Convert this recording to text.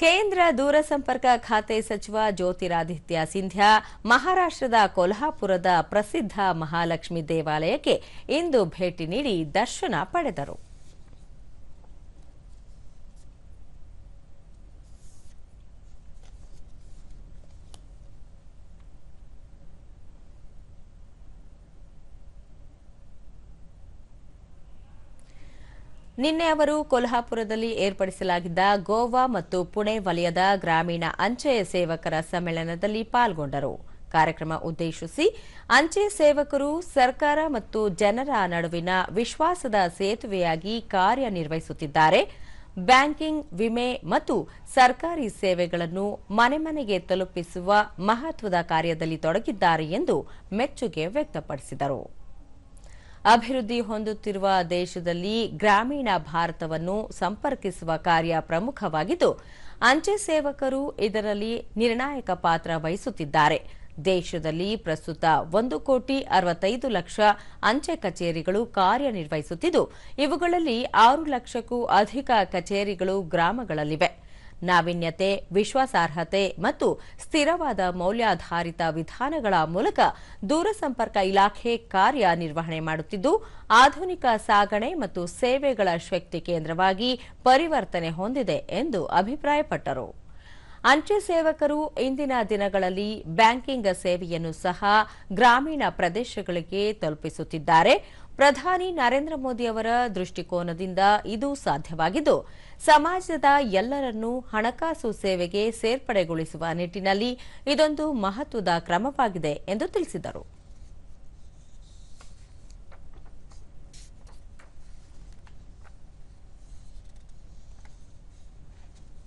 ಕೇಂದ್ರ ದೂರಸಂಪರ್ಕ ಖಾತೆ ಸಚಿವ ಜ್ಯೋತಿರಾದಿತ್ಯ ಸಿಂಧ್ಯಾ ಮಹಾರಾಷ್ಟ್ರದ ಕೊಲ್ಹಾಪುರದ ಪ್ರಸಿದ್ಧ ಮಹಾಲಕ್ಷ್ಮಿ ದೇವಾಲಯಕ್ಕೆ ಇಂದು ಭೇಟಿ ನೀಡಿ ದರ್ಶನ ಪಡೆದರು. ನಿನ್ನೆ ಅವರು ಕೊಲ್ಹಾಪುರದಲ್ಲಿ ಏರ್ಪಡಿಸಲಾಗಿದ್ದ ಗೋವಾ ಮತ್ತು ಪುಣೆ ವಲಯದ ಗ್ರಾಮೀಣ ಅಂಚೆ ಸೇವಕರ ಸಮ್ಮೇಳನದಲ್ಲಿ ಪಾಲ್ಗೊಂಡರು. ಕಾರ್ಯಕ್ರಮ ಉದ್ದೇಶಿಸಿ ಅಂಚೆ ಸೇವಕರು ಸರ್ಕಾರ ಮತ್ತು ಜನರ ನಡುವಿನ ವಿಶ್ವಾಸದ ಸೇತುವೆಯಾಗಿ ಕಾರ್ಯನಿರ್ವಹಿಸುತ್ತಿದ್ದಾರೆ. ಬ್ಯಾಂಕಿಂಗ್, ವಿಮೆ ಮತ್ತು ಸರ್ಕಾರಿ ಸೇವೆಗಳನ್ನು ಮನೆ ಮನೆಗೆ ತಲುಪಿಸುವ ಮಹತ್ವದ ಕಾರ್ಯದಲ್ಲಿ ತೊಡಗಿದ್ದಾರೆ ಎಂದು ಮೆಚ್ಚುಗೆ ವ್ಯಕ್ತಪಡಿಸಿದರು. ಅಭಿವೃದ್ಧಿ ಹೊಂದುತ್ತಿರುವ ದೇಶದಲ್ಲಿ ಗ್ರಾಮೀಣ ಭಾರತವನ್ನು ಸಂಪರ್ಕಿಸುವ ಕಾರ್ಯ ಪ್ರಮುಖವಾಗಿದ್ದು, ಅಂಚೆ ಸೇವಕರು ಇದರಲ್ಲಿ ನಿರ್ಣಾಯಕ ಪಾತ್ರ ವಹಿಸುತ್ತಿದ್ದಾರೆ. ದೇಶದಲ್ಲಿ ಪ್ರಸ್ತುತ ಒಂದು ಕೋಟಿ ಅರವತ್ತೈದು ಲಕ್ಷ ಅಂಚೆ ಕಚೇರಿಗಳು ಕಾರ್ಯನಿರ್ವಹಿಸುತ್ತಿದ್ದು, ಇವುಗಳಲ್ಲಿ ಆರು ಲಕ್ಷಕ್ಕೂ ಅಧಿಕ ಕಚೇರಿಗಳು ಗ್ರಾಮಗಳಲ್ಲಿವೆ. ನಾವೀನ್ಯತೆ, ವಿಶ್ವಾಸಾರ್ಹತೆ ಮತ್ತು ಸ್ಥಿರವಾದ ಮೌಲ್ಯಾಧಾರಿತ ವಿಧಾನಗಳ ಮೂಲಕ ದೂರಸಂಪರ್ಕ ಇಲಾಖೆ ಕಾರ್ಯನಿರ್ವಹಣೆ ಮಾಡುತ್ತಿದ್ದು, ಆಧುನಿಕ ಸಾಗಣೆ ಮತ್ತು ಸೇವೆಗಳ ಶಕ್ತಿ ಕೇಂದ್ರವಾಗಿ ಪರಿವರ್ತನೆ ಹೊಂದಿದೆ ಎಂದು ಅಭಿಪ್ರಾಯಪಟ್ಟರು. ಅಂಚೆ ಸೇವಕರು ಇಂದಿನ ದಿನಗಳಲ್ಲಿ ಬ್ಯಾಂಕಿಂಗ್ ಸೇವೆಯನ್ನು ಸಹ ಗ್ರಾಮೀಣ ಪ್ರದೇಶಗಳಿಗೆ ತಲುಪಿಸುತ್ತಿದ್ದಾರೆ. ಪ್ರಧಾನಿ ನರೇಂದ್ರ ಮೋದಿ ಅವರ ದೃಷ್ಟಿಕೋನದಿಂದ ಇದು ಸಾಧ್ಯವಾಗಿದ್ದು, ಸಮಾಜದ ಎಲ್ಲರನ್ನೂ ಹಣಕಾಸು ಸೇವೆಗೆ ಸೇರ್ಪಡೆಗೊಳಿಸುವ ನಿಟ್ಟಿನಲ್ಲಿ ಇದೊಂದು ಮಹತ್ವದ ಕ್ರಮವಾಗಿದೆ ಎಂದು ತಿಳಿಸಿದರು.